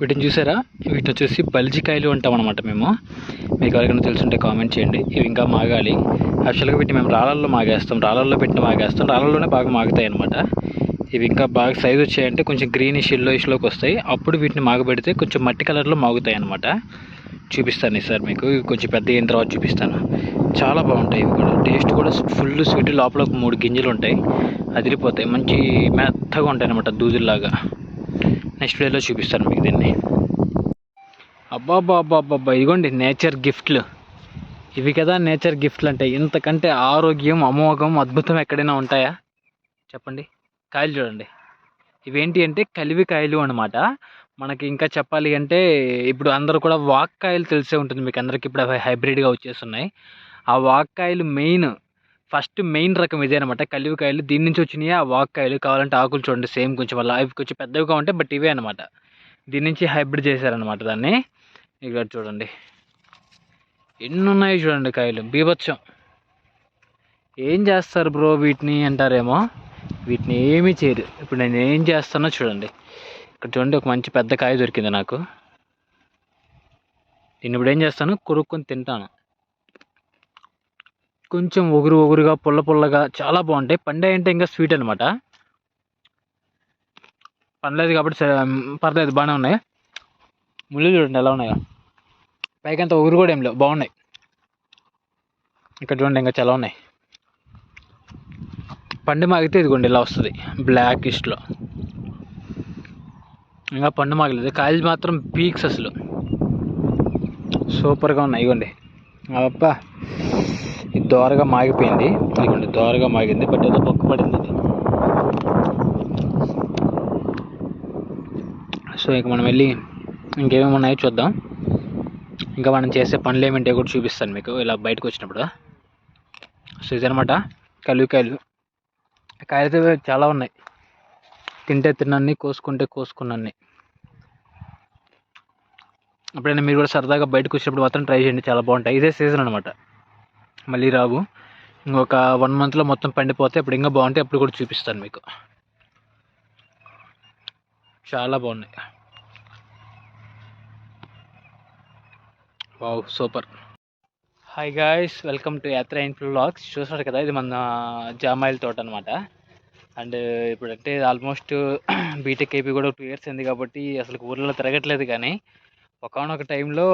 వీటిని చూసారా? వీటిని వచ్చేసి బల్జికాయలు అంటాం అనమాట మేము. మీకు ఎవరికైనా తెలుసుంటే కామెంట్ చేయండి. ఇవి ఇంకా మాగాలి. యాక్చువల్గా వీటిని మేము రాళ్ళల్లో మాగేస్తాం. రాళ్ళల్లో పెట్టిన మాగేస్తాం. రాళ్ళల్లోనే బాగా మాగుతాయి అనమాట ఇవి ఇంకా బాగా సైజ్ వచ్చాయంటే కొంచెం గ్రీనిష్ ఇష్లోకి వస్తాయి. అప్పుడు వీటిని మాగబెడితే కొంచెం మట్టి కలర్లో మాగుతాయి అనమాట చూపిస్తాను సార్ మీకు. ఇవి కొంచెం పెద్ద అయిన తర్వాత చూపిస్తాను. చాలా బాగుంటాయి ఇవి కూడా. టేస్ట్ కూడా ఫుల్ స్వీట్ లోపల ఒక మూడు గింజలు ఉంటాయి అదిరిపోతాయి. మంచి మెత్తగా ఉంటాయి అనమాట దూదుల్లాగా. నెక్స్ట్ వీడియోలో చూపిస్తాను మీకు దీన్ని. అబ్బా అబ్బా ఇదిగోండి నేచర్ గిఫ్ట్లు. ఇవి కదా నేచర్ గిఫ్ట్లు అంటే ఇంతకంటే ఆరోగ్యం అమోఘం అద్భుతం ఎక్కడైనా ఉంటాయా? చెప్పండి. కాయలు చూడండి. ఇవేంటి అంటే కలివి కాయలు అనమాట మనకి ఇంకా చెప్పాలి అంటే ఇప్పుడు అందరూ కూడా వాక్కాయలు తెలిసే ఉంటుంది. మీకు అందరికి ఇప్పుడు అవి హైబ్రిడ్గా వచ్చేస్తున్నాయి. ఆ వాక్కాయలు మెయిన్ ఫస్ట్ మెయిన్ రకం ఇదే అనమాట కలివికాయలు దీని నుంచి వచ్చినాయి ఆ వాక్కాయలు కావాలంటే ఆకులు చూడండి సేమ్ కొంచెం వల్ల అవి కొంచెం పెద్దవిగా ఉంటాయి బట్ ఇవే అనమాట దీని నుంచి హైబ్రిడ్ చేశారనమాట దాన్ని. ఇక్కడ చూడండి. ఎన్ని ఉన్నాయి చూడండి కాయలు? బీభత్సం. ఏం చేస్తారు బ్రో వీటిని అంటారేమో? వీటిని ఏమీ చేయరు. ఇప్పుడు నేను ఏం చేస్తానో చూడండి. ఇక్కడ చూడండి ఒక మంచి పెద్ద కాయ దొరికింది నాకు. దీన్ని ఇప్పుడు ఏం చేస్తాను? కొరుక్కొని తింటాను. కొంచెం ఒగురు ఒగురుగా పుల్ల పుల్లగా చాలా బాగుంటాయి. పండే అంటే ఇంకా స్వీట్ అనమాట పండలేదు కాబట్టి పర్లేదు బాగానే ఉన్నాయి. ముళ్ళు చూడండి ఎలా ఉన్నాయో. పైకి అంత ఒగురు కూడా ఏం లేవు బాగున్నాయి. ఇక్కడ చూడండి ఇంకా చాలా ఉన్నాయి. పండు మాగితే ఇదిగోండి ఇలా వస్తుంది బ్లాక్ ఇస్ట్లో ఇంకా పండు మాగలేదు కాయలు మాత్రం పీక్స్ అసలు. సూపర్గా ఉన్నాయి ఇగోండి అబ్బా. ఇది దోరగా మాగిపోయింది. ఇదిగోండి దోరగా మాగింది బట్ ఏదో పొక్క పడింది ఇది. సో ఇక మనం వెళ్ళి ఇంకేమేమి ఉన్నాయో చూద్దాం. ఇంకా మనం చేసే పనులు ఏమిటో కూడా చూపిస్తాను మీకు ఇలా బయటకు వచ్చినప్పుడు. సో ఇదనమాట కలివికాయలు కాయలు అయితే చాలా ఉన్నాయి. తింటే తిన్నాన్ని కోసుకుంటే కోసుకున్నాన్ని. ఎప్పుడైనా మీరు కూడా సరదాగా బయటకు వచ్చినప్పుడు మాత్రం ట్రై చేయండి చాలా బాగుంటాయి. ఇదే సీజన్ అనమాట మళ్ళీ రావు. ఇంకొక వన్ మంత్లో మొత్తం పండిపోతే అప్పుడు ఇంకా బాగుంటాయి అప్పుడు కూడా చూపిస్తాను మీకు. చాలా బాగున్నాయి. Wow super. Hi guys welcome to Yatra in blogs చూసినారు కదా ఇది మన జామాయిల తోట అనమాట అండ్ ఇప్పుడంటే ఆల్మోస్ట్ బీటెక్ అయిపోయి కూడా టూ ఇయర్స్ అయింది కాబట్టి అసలు ఊర్లో తిరగట్లేదు కానీ ఒకనొక టైంలో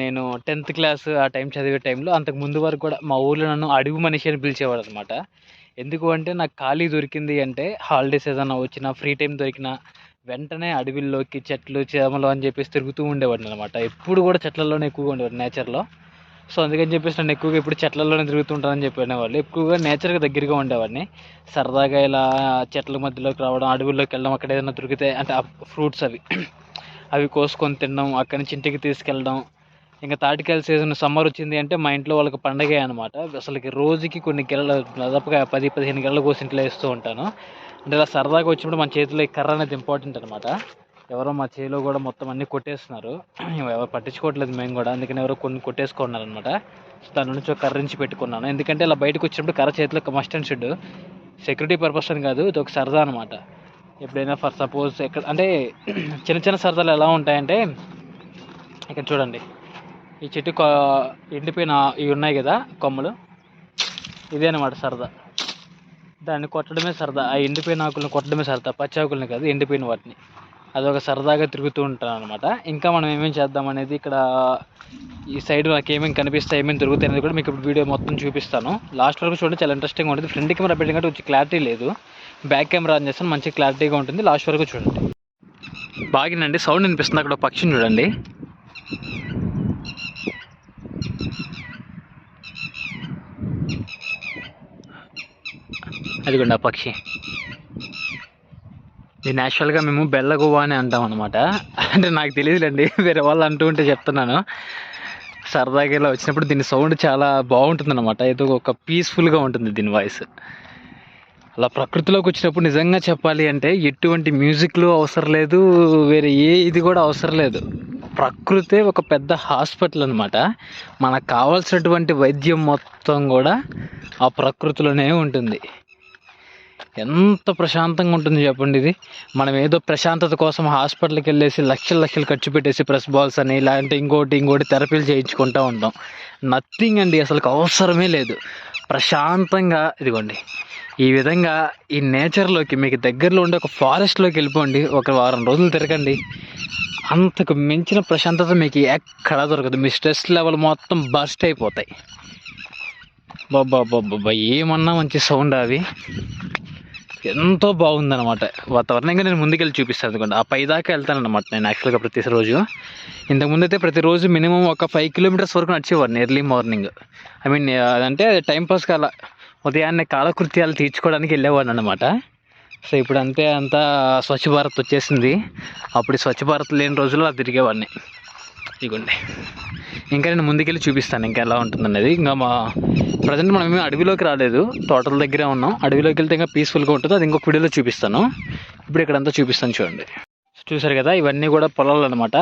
నేను టెన్త్ క్లాస్ ఆ టైం చదివే టైంలో అంతకు ముందు వరకు కూడా మా ఊర్లో నన్ను అడవి మనిషి అని పిలిచేవాడు అనమాట ఎందుకు అంటే నాకు ఖాళీ దొరికింది అంటే హాలిడేస్ ఏదైనా వచ్చినా ఫ్రీ టైం దొరికినా వెంటనే అడవిల్లోకి చెట్లు చేమలు అని చెప్పేసి తిరుగుతూ ఉండేవాడిని అనమాట ఎప్పుడు కూడా చెట్లలోనే ఎక్కువగా ఉండేవాడు నేచర్లో. సో అందుకని చెప్పేసి నన్ను ఎక్కువగా ఇప్పుడు చెట్లలోనే తిరుగుతుంటానని చెప్పి అనేవాళ్ళు ఎక్కువగా నేచర్కి దగ్గరగా ఉండేవాడిని. సరదాగా ఇలా చెట్ల మధ్యలోకి రావడం అడవుల్లోకి వెళ్ళడం అక్కడ ఏదైనా దొరికితే అంటే ఫ్రూట్స్ అవి. అవి కోసుకొని తినడం అక్కడి నుంచి ఇంటికి తీసుకెళ్ళడం. ఇంకా తాటికాయల సీజన్ సమ్మర్ వచ్చింది అంటే మా ఇంట్లో వాళ్ళకి పండగే అనమాట అసలుకి రోజుకి కొన్ని గెలలు దాదాపుగా పది పదిహేను గెలలు కోసి ఇంట్లో వేస్తూ ఉంటాను. అంటే ఇలా సరదాగా వచ్చినప్పుడు మన చేతిలో ఈ కర్ర అనేది ఇంపార్టెంట్ అనమాట ఎవరో మా చేలో కూడా మొత్తం అన్నీ కొట్టేస్తున్నారు. ఎవరు పట్టించుకోవట్లేదు మేము కూడా. అందుకని ఎవరో కొన్ని కొట్టేసుకున్నారు అనమాట సో దాని నుంచి ఒక కర్ర నుంచి పెట్టుకున్నాను. ఎందుకంటే ఇలా బయటకు వచ్చినప్పుడు కర్ర చేతిలో must and should security purpose అని కాదు ఇది ఒక సరదా అనమాట ఎప్పుడైనా ఫర్ సపోజ్ ఎక్కడ అంటే చిన్న చిన్న సరదాలు ఎలా ఉంటాయంటే ఇక్కడ చూడండి. ఈ చెట్టు ఎండిపోయిన ఇవి ఉన్నాయి కదా కొమ్మలు. ఇదే అనమాట సరదా. దాన్ని కొట్టడమే సరదా. ఆ ఎండిపోయిన ఆకులను కొట్టడమే సరదా. పచ్చి ఆకులను కాదు ఎండిపోయిన వాటిని. అదొక సరదాగా తిరుగుతూ ఉంటాను అనమాట ఇంకా మనం ఏమేమి చేద్దాం అనేది ఇక్కడ ఈ సైడ్ నాకు ఏమేమి కనిపిస్తాయి ఏమేమి దొరుకుతాయి అనేది కూడా మీకు ఇప్పుడు వీడియో మొత్తం చూపిస్తాను. లాస్ట్ వరకు చూడండి చాలా ఇంట్రెస్టింగ్ ఉంటుంది. ఫ్రంట్ కెమెరా పెట్టిన కంటే వచ్చి క్లారిటీ లేదు. బ్యాక్ కెమెరా ఆన్ చేస్తాను మంచి క్లారిటీగా ఉంటుంది. లాస్ట్ వరకు చూడండి. బాగినండి సౌండ్ వినిపిస్తుంది అక్కడ పక్షిని చూడండి. అదిగోండి ఆ పక్షి. ఇది యాక్చువల్గా మేము బెల్లగువ్వ అని అంటాం అనమాట అంటే నాకు తెలియదులేండి వేరే వాళ్ళు అంటూ ఉంటే చెప్తున్నాను. సరదాగా ఇలా వచ్చినప్పుడు దీని సౌండ్ చాలా బాగుంటుంది అనమాట ఏదో ఒక పీస్ఫుల్గా ఉంటుంది దీని వాయిస్ అలా ప్రకృతిలోకి వచ్చినప్పుడు నిజంగా చెప్పాలి అంటే ఎటువంటి మ్యూజిక్లు అవసరం లేదు వేరే ఏ ఇది కూడా అవసరం లేదు. ప్రకృతే ఒక పెద్ద హాస్పిటల్ అనమాట మనకు కావాల్సినటువంటి వైద్యం మొత్తం కూడా ఆ ప్రకృతిలోనే ఉంటుంది. ఎంత ప్రశాంతంగా ఉంటుంది చెప్పండి ఇది. మనం ఏదో ప్రశాంతత కోసం హాస్పిటల్కి వెళ్ళేసి లక్షలు లక్షలు ఖర్చు పెట్టేసి ప్రెస్ బాల్స్ అని ఇలాంటి ఇంకోటి ఇంకోటి థెరపీలు చేయించుకుంటూ ఉంటాం. నథింగ్ అండి అసలు అవసరమే లేదు. ప్రశాంతంగా ఇదిగోండి. ఈ విధంగా ఈ నేచర్లోకి మీకు దగ్గరలో ఉండే ఒక ఫారెస్ట్లోకి వెళ్ళిపోండి. ఒక వారం రోజులు తిరగండి. అంతకు మించిన ప్రశాంతత మీకు ఎక్కడా దొరకదు. మీ స్ట్రెస్ లెవెల్ మొత్తం బస్ట్ అయిపోతాయి. బాబా బాబా ఏమన్నా మంచి సౌండ్ అవి? ఎంతో బాగుందన్నమాట. వాతావరణంగా నేను ముందుకెళ్ళి చూపిస్తాను అనుకోండి ఆ పై దాకా వెళ్తానన్నమాట నేను యాక్చువల్గా ప్రతిరోజు ఇంతకుముందు అయితే ప్రతిరోజు మినిమం ఒక ఫైవ్ కిలోమీటర్స్ వరకు నడిచేవాడిని ఎర్లీ మార్నింగ్ ఐ మీన్ అదంటే టైంపాస్కి అలా. ఉదయాన్నే కాలకృత్యాలు తీర్చుకోవడానికి వెళ్ళేవాడిని అనమాట సో ఇప్పుడు అంతే అంతా స్వచ్ఛ భారత్ వచ్చేసింది. అప్పుడు స్వచ్ఛ భారత్ లేని రోజుల్లో అలా తిరిగేవాడిని. ఇదిగోండి. ఇంకా నేను ముందుకెళ్ళి చూపిస్తాను ఇంకా ఎలా ఉంటుందనేది. ఇంకా మా ప్రజెంట్ మనం ఏమీ అడవిలోకి రాలేదు. తోటల దగ్గరే ఉన్నాం. అడవిలోకి వెళ్తే ఇంకా పీస్ఫుల్గా ఉంటుంది అది ఇంకొక వీడియోలో చూపిస్తాను. ఇప్పుడు ఇక్కడంతా చూపిస్తాను చూడండి. చూసారు కదా ఇవన్నీ కూడా పొలాలు అనమాట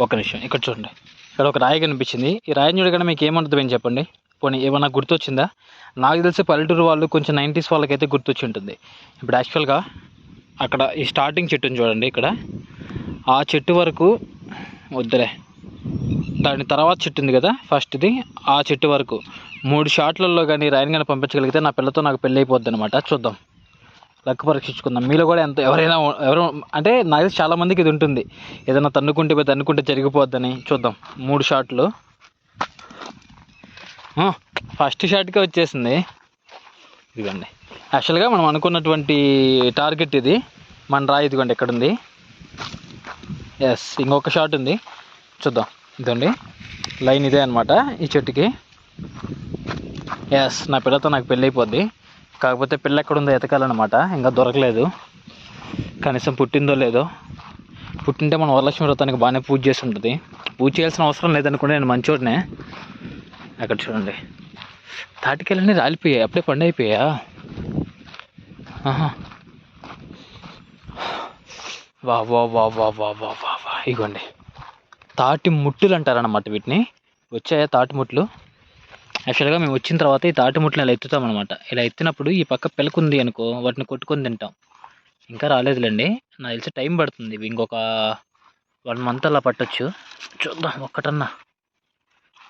ఒక నిమిషం ఇక్కడ చూడండి. ఇక్కడ ఒక రాయి కనిపించింది. ఈ రాయిని చూడగానే మీకు ఏమంటుంది చెప్పండి? పోనీ ఏమన్నా గుర్తొచ్చిందా? నాకు తెలిసి పల్లెటూరు వాళ్ళు కొంచెం నైంటీస్ వాళ్ళకైతే గుర్తొచ్చి ఉంటుంది ఇప్పుడు యాక్చువల్గా అక్కడ ఈ స్టార్టింగ్ చెట్టుని చూడండి ఇక్కడ. ఆ చెట్టు వరకు వద్దులే. దాని తర్వాత చెట్టు ఉంది కదా ఫస్ట్ది. ఆ చెట్టు వరకు మూడు షాట్లలో కానీ రైన్ కానీ పంపించగలిగితే నా పిల్లతో నాకు పెళ్ళి అయిపోద్ది అనమాట చూద్దాం. లెక్క పరీక్షించుకుందాం. మీలో కూడా ఎంత ఎవరైనా ఎవరు అంటే నాకు తెలిసి ఇది ఉంటుంది. ఏదైనా తన్నుకుంటే పోయి తన్నుకుంటే జరిగిపోద్దని. చూద్దాం. మూడు షాట్లు. ఫస్ట్ షాట్కే వచ్చేసింది. ఇదిగోండి. యాక్చువల్గా మనం అనుకున్నటువంటి టార్గెట్ ఇది. మన రాయి ఇదిగోండి ఎక్కడుంది? ఎస్ ఇంకొక షాట్ ఉంది. చూద్దాం. ఇదండి లైన్ ఇదే అనమాట ఈ చెట్టుకి. ఎస్ నా పిల్లతో నాకు పెళ్ళి అయిపోద్ది. కాకపోతే పిల్ల ఎక్కడుందో ఎతకాలన్నమాట. ఇంకా దొరకలేదు. కనీసం పుట్టిందో లేదో. పుట్టింటే మన వరలక్ష్మి వ్రతానికి బాగానే పూజ చేసి ఉంటుంది. పూజ చేయాల్సిన అవసరం లేదనుకుంటే నేను మంచోడినే. అక్కడ చూడండి. తాటికెళ్ళని రాలిపోయాయి అప్పుడే పండు అయిపోయా ఆహా. వా వా వా వా వా వా వా వా ఇగోండి. తాటి ముట్టులు అంటారనమాట వీటిని. వచ్చాయా తాటి ముట్లు? యాక్చువల్గా మేము వచ్చిన తర్వాత ఈ తాటి ముట్లు ఇలా ఎత్తుతాం అనమాట ఇలా ఎత్తినప్పుడు ఈ పక్క పిలకుంది అనుకో వాటిని కొట్టుకొని తింటాం. ఇంకా రాలేదులేండి. నాకు తెలిసి టైం పడుతుంది. ఇంకొక వన్ మంత్ అలా పట్టొచ్చు. చూద్దాం ఒక్కటన్నా.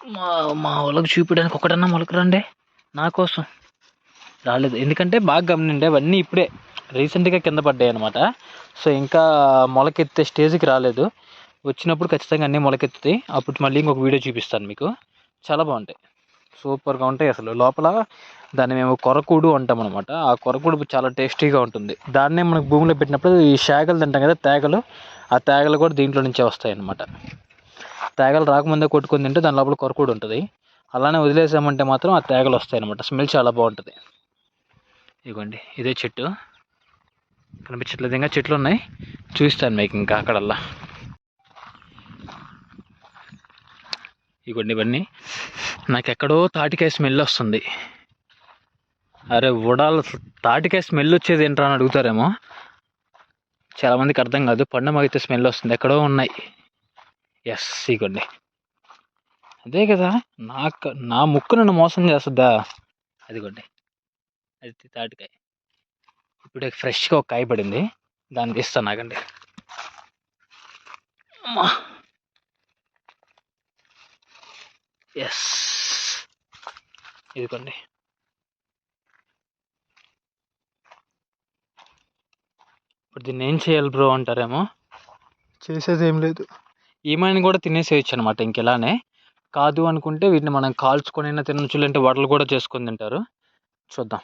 మా మా వాళ్ళకి చూపించడానికి ఒకటన్నా మొలకరండి. నా కోసం. రాలేదు. ఎందుకంటే బాగా గమనిండే అవన్నీ ఇప్పుడే రీసెంట్గా కింద పడ్డాయి అనమాట సో ఇంకా మొలకెత్తే స్టేజ్కి రాలేదు. వచ్చినప్పుడు ఖచ్చితంగా అన్నీ మొలకెత్తుతాయి. అప్పుడు మళ్ళీ ఇంకొక వీడియో చూపిస్తాను మీకు. చాలా బాగుంటాయి. సూపర్గా ఉంటాయి అసలు. లోపల దాన్ని మేము కొరకూడు అంటాం అనమాట ఆ కొరకూడు చాలా టేస్టీగా ఉంటుంది. దాన్నే మనకు భూమిలో పెట్టినప్పుడు ఈ శాగలు తింటాం కదా తేగలు. ఆ తేగలు కూడా దీంట్లో నుంచే వస్తాయి అనమాట తేగలు రాకముందే కొట్టుకుని తింటే దాని లోపల కొరకూడు ఉంటుంది. అలానే వదిలేసామంటే మాత్రం ఆ తేగలు వస్తాయి అనమాట స్మెల్ చాలా బాగుంటుంది. ఇదిగోండి ఇదే చెట్టు. కనిపించట్లేదు. ఇంకా చెట్లు ఉన్నాయి. చూస్తాను మీకు ఇంకా అక్కడల్లా. ఇగోండి ఇవన్నీ. నాకు ఎక్కడో తాటికాయ స్మెల్ వస్తుంది. అరే ఉడాల తాటికాయ స్మెల్ వచ్చేది ఏంట్రా అని అడుగుతారేమో. చాలామందికి అర్థం కాదు. పండు మగితే స్మెల్ వస్తుంది. ఎక్కడో ఉన్నాయి. ఎస్ ఇగోండి. అదే కదా నాకు నా ముక్కు నన్ను మోసం చేస్తుందా? అదిగోండి. అది తాటికాయ. ఇప్పుడు ఫ్రెష్గా ఒక కాయ పడింది. దాన్ని తీస్తాను నాకండి అమ్మా! ఎస్ ఇదిగోండి. ఇప్పుడు దీన్ని ఏం చేయాలి బ్రో అంటారేమో? చేసేది ఏం లేదు. ఏమైనా కూడా తినేసేయచ్చు అనమాట ఇంకెలానే. కాదు అనుకుంటే వీటిని మనం కాల్చుకొని అయినా తినచ్చు లేదంటే వడలు కూడా చేసుకొని తింటారు. చూద్దాం.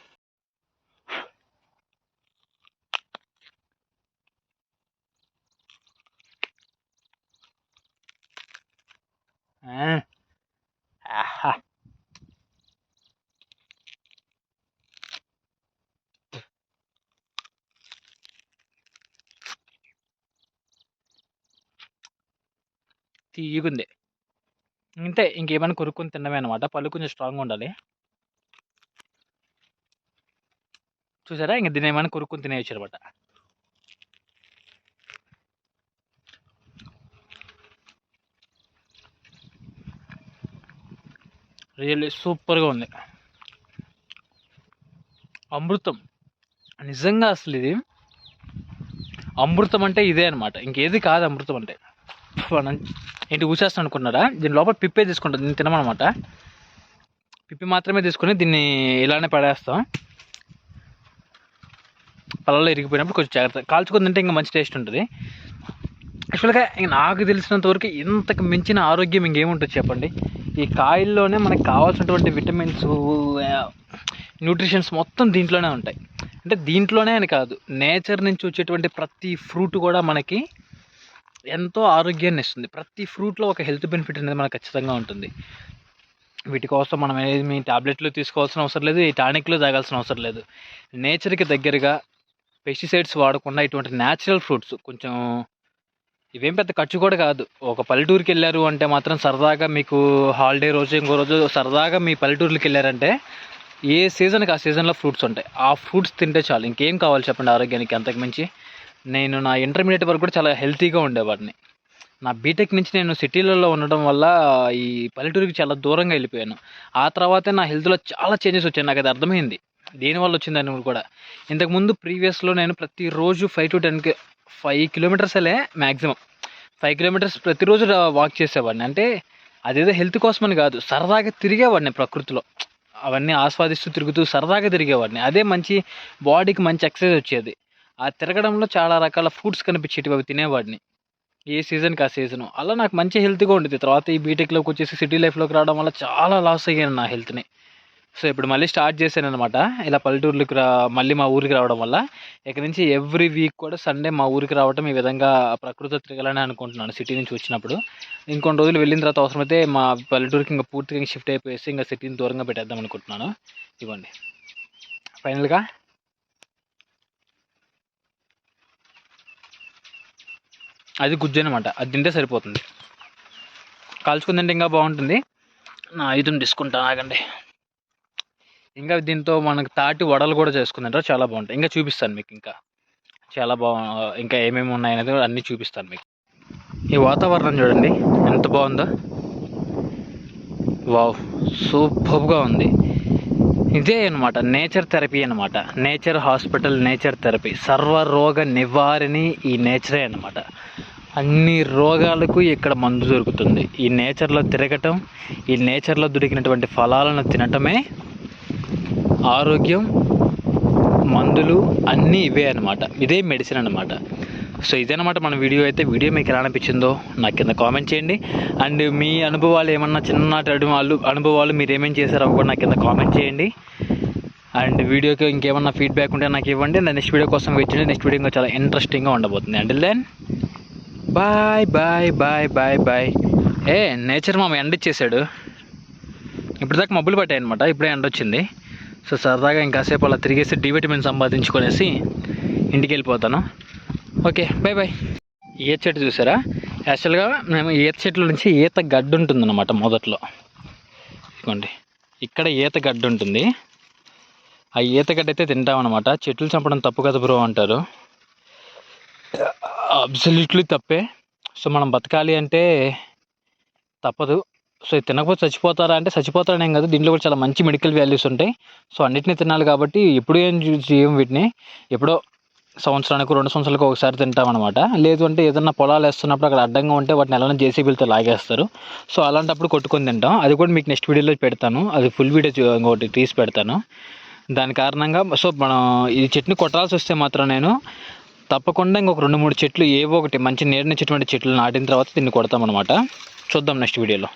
ఆహా తీయగుంది ఇంతే ఇంకేమైనా కొరుక్కుని తినమే అనమాట పళ్ళు కొంచెం స్ట్రాంగ్గా ఉండాలి. చూసారా? ఇంక దీన్ని ఏమైనా కొరుక్కుని తినేయచ్చు అనమాట రియల్లీ సూపర్గా ఉంది. అమృతం. నిజంగా అసలు ఇది అమృతం అంటే ఇదే అనమాట ఇంకేది కాదు అమృతం అంటే. వాడు ఏంటి ఊసేస్తాను అనుకున్నారా? దీని లోపల పిప్పే తీసుకుంటుంది దీన్ని తినమనమాట. పిప్పి మాత్రమే తీసుకుని దీన్ని ఇలానే పడేస్తాం. పళ్ళలో ఇరిగిపోయినప్పుడు కొంచెం జాగ్రత్త కాల్చుకుని తింటే ఇంకా మంచి టేస్ట్ ఉంటుంది. యాక్చువల్గా నాకు తెలిసినంత వరకు ఇంతకు మించిన ఆరోగ్యం ఇంకేముంటుంది చెప్పండి? ఈ కాయల్లోనే మనకు కావాల్సినటువంటి విటమిన్స్ న్యూట్రిషన్స్ మొత్తం దీంట్లోనే ఉంటాయి. అంటే దీంట్లోనే అని కాదు నేచర్ నుంచి వచ్చేటువంటి ప్రతి ఫ్రూట్ కూడా మనకి ఎంతో ఆరోగ్యాన్ని ఇస్తుంది ప్రతి ఫ్రూట్లో ఒక హెల్త్ బెనిఫిట్ అనేది మనకు ఖచ్చితంగా ఉంటుంది. వీటి కోసం మనం ఏది మీ టాబ్లెట్లు తీసుకోవాల్సిన అవసరం లేదు ఈ టానిక్లు తాగాల్సిన అవసరం లేదు. నేచర్కి దగ్గరగా పెస్టిసైడ్స్ వాడకుండా ఇటువంటి న్యాచురల్ ఫ్రూట్స్ కొంచెం ఇవేం పెద్ద ఖర్చు కూడా కాదు. ఒక పల్లెటూరుకి వెళ్ళారు అంటే మాత్రం సరదాగా మీకు హాలిడే రోజు ఇంకో రోజు సరదాగా మీ పల్లెటూరుకి వెళ్ళారంటే ఏ సీజన్కి ఆ సీజన్లో ఫ్రూట్స్ ఉంటాయి. ఆ ఫ్రూట్స్ తింటే చాలు. ఇంకేం కావాలి చెప్పండి ఆరోగ్యానికి అంతకు మించి? నేను నా ఇంటర్మీడియట్ వరకు కూడా చాలా హెల్తీగా ఉండేవాడిని. నా బీటెక్ నుంచి నేను సిటీలలో ఉండడం వల్ల ఈ పల్లెటూరుకి చాలా దూరంగా వెళ్ళిపోయాను. ఆ తర్వాతే నా హెల్త్లో చాలా చేంజెస్ వచ్చాయి. నాకు అది అర్థమైంది. దేనివల్ల వచ్చిందని కూడా. ఇంతకుముందు ప్రీవియస్లో నేను ప్రతిరోజు ఫైవ్ టు టెన్కి ఫైవ్ కిలోమీటర్స్ అలే మ్యాక్సిమం ఫైవ్ కిలోమీటర్స్ ప్రతిరోజు వాక్ చేసేవాడిని. అంటే అదేదో హెల్త్ కోసమని కాదు. సరదాగా తిరిగేవాడిని ప్రకృతిలో. అవన్నీ ఆస్వాదిస్తూ తిరుగుతూ సరదాగా తిరిగేవాడిని. అదే మంచి బాడీకి మంచి ఎక్సర్సైజ్ వచ్చేది. ఆ తిరగడంలో చాలా రకాల ఫ్రూట్స్ కనిపించేటివి అవి తినేవాడిని. ఏ సీజన్కి ఆ సీజను అలా నాకు మంచి హెల్త్గా ఉండేది. తర్వాత ఈ బీటెక్లోకి వచ్చేసి సిటీ లైఫ్లోకి రావడం వల్ల చాలా లాస్ అయ్యాను నా హెల్త్ని సో ఇప్పుడు మళ్ళీ స్టార్ట్ చేశాను అనమాట ఇలా పల్లెటూరులకు రా మళ్ళీ మా ఊరికి రావడం వల్ల. ఇక్కడ నుంచి ఎవ్రీ వీక్ కూడా సండే మా ఊరికి రావడం ఈ విధంగా ప్రకృతి తిరగాలని అనుకుంటున్నాను సిటీ నుంచి వచ్చినప్పుడు. ఇంకొన్ని రోజులు వెళ్ళిన తర్వాత అవసరమైతే మా పల్లెటూరుకి ఇంకా పూర్తిగా షిఫ్ట్ అయిపోయేసి ఇంకా సిటీని దూరంగా పెట్టేద్దాం అనుకుంటున్నాను. ఇవ్వండి. ఫైనల్గా అది గుజ్జు అనమాట అది తింటే సరిపోతుంది. కాల్చుకుని తింటే ఇంకా బాగుంటుంది. నా ఐదు తీసుకుంటాను ఆగండి. ఇంకా దీంతో మనకు తాటి వడలు కూడా చేసుకుందంటారు చాలా బాగుంటాయి. ఇంకా చూపిస్తాను మీకు ఇంకా. చాలా బాగు ఇంకా ఏమేమి ఉన్నాయనేది కూడా అన్నీ చూపిస్తాను మీకు. ఈ వాతావరణం చూడండి. ఎంత బాగుందో. వావ్. సూపర్గా ఉంది. ఇదే అనమాట నేచర్ థెరపీ అనమాట నేచర్ హాస్పిటల్ నేచర్ థెరపీ. సర్వరోగ నివారిణి ఈ నేచరే అనమాట అన్ని రోగాలకు ఇక్కడ మందు దొరుకుతుంది. ఈ నేచర్లో తిరగటం ఈ నేచర్లో దొరికినటువంటి ఫలాలను తినటమే ఆరోగ్యం మందులు అన్నీ ఇవే అనమాట ఇదే మెడిసిన్ అనమాట సో ఇదేనమాట మన వీడియో అయితే. వీడియో మీకు ఎలా అనిపించిందో నాకు కింద కామెంట్ చేయండి. అండ్ మీ అనుభవాలు ఏమన్నా చిన్ననాటి అనుభవాలు అనుభవాలు మీరు ఏమేమి చేశారో కూడా నాకు కింద కామెంట్ చేయండి. అండ్ వీడియోకి ఇంకేమన్నా ఫీడ్బ్యాక్ ఉంటే నాకు ఇవ్వండి. నెక్స్ట్ వీడియో కోసం వెయిట్ చేయండి. నెక్స్ట్ వీడియో ఇంకా చాలా ఇంట్రెస్టింగ్గా ఉండబోతుంది. And then bye bye bye bye bye A nature మామ ఎండ ఇచ్చేసాడు. ఇప్పటిదాకా మబ్బులు పట్టాయి అనమాట ఇప్పుడే ఎండ వచ్చింది. సో సరదాగా ఇంకాసేపు అలా తిరిగేసి డి విటమిన్ సంపాదించుకునేసి ఇంటికి వెళ్ళిపోతాను ఓకే బాయ్ బాయ్ ఈత చెట్టు చూసారా? యాక్చువల్గా మేము ఈత చెట్ల నుంచి ఈత గడ్డు ఉంటుందన్నమాట మొదట్లో. ఇదిగోండి ఇక్కడ ఈత గడ్డు ఉంటుంది. ఆ ఈత గడ్డ అయితే తింటామన్నమాట. చెట్లు చంపడం తప్పు కదా బ్రో అంటారు. అబ్సల్యూట్లీ తప్పే. సో మనం బతకాలి అంటే తప్పదు. సో ఇది తినకపోతే చచ్చిపోతారా అంటే చచ్చిపోతారని ఏం కాదు. దీంట్లో కూడా చాలా మంచి మెడికల్ వాల్యూస్ ఉంటాయి. సో అన్నిటిని తినాలి కాబట్టి ఎప్పుడు ఏం చూసి వీటిని. ఎప్పుడో సంవత్సరానికి రెండు సంవత్సరాలకు ఒకసారి తింటామన్నమాట. లేదు అంటే ఏదన్నా పొలాలు వేస్తున్నప్పుడు అక్కడ అడ్డంగా ఉంటే వాటిని ఎలా జేసీబీలతో లాగేస్తారు. సో అలాంటప్పుడు కొట్టుకొని తింటాం. అది కూడా మీకు నెక్స్ట్ వీడియోలో పెడతాను. అది ఫుల్ వీడియో చూ- ఇంకోటి తీసి పెడతాను. దాని కారణంగా సో మనం ఈ చట్నీ కొట్టాల్సి వస్తే మాత్రం నేను తప్పకుండా ఇంకొక రెండు మూడు చెట్లు ఏవో ఒకటి మంచి నీడనిచ్చేటువంటి చెట్లు నాటిన తర్వాత దీన్ని కొడతామన్నమాట. చూద్దాం నెక్స్ట్ వీడియోలో.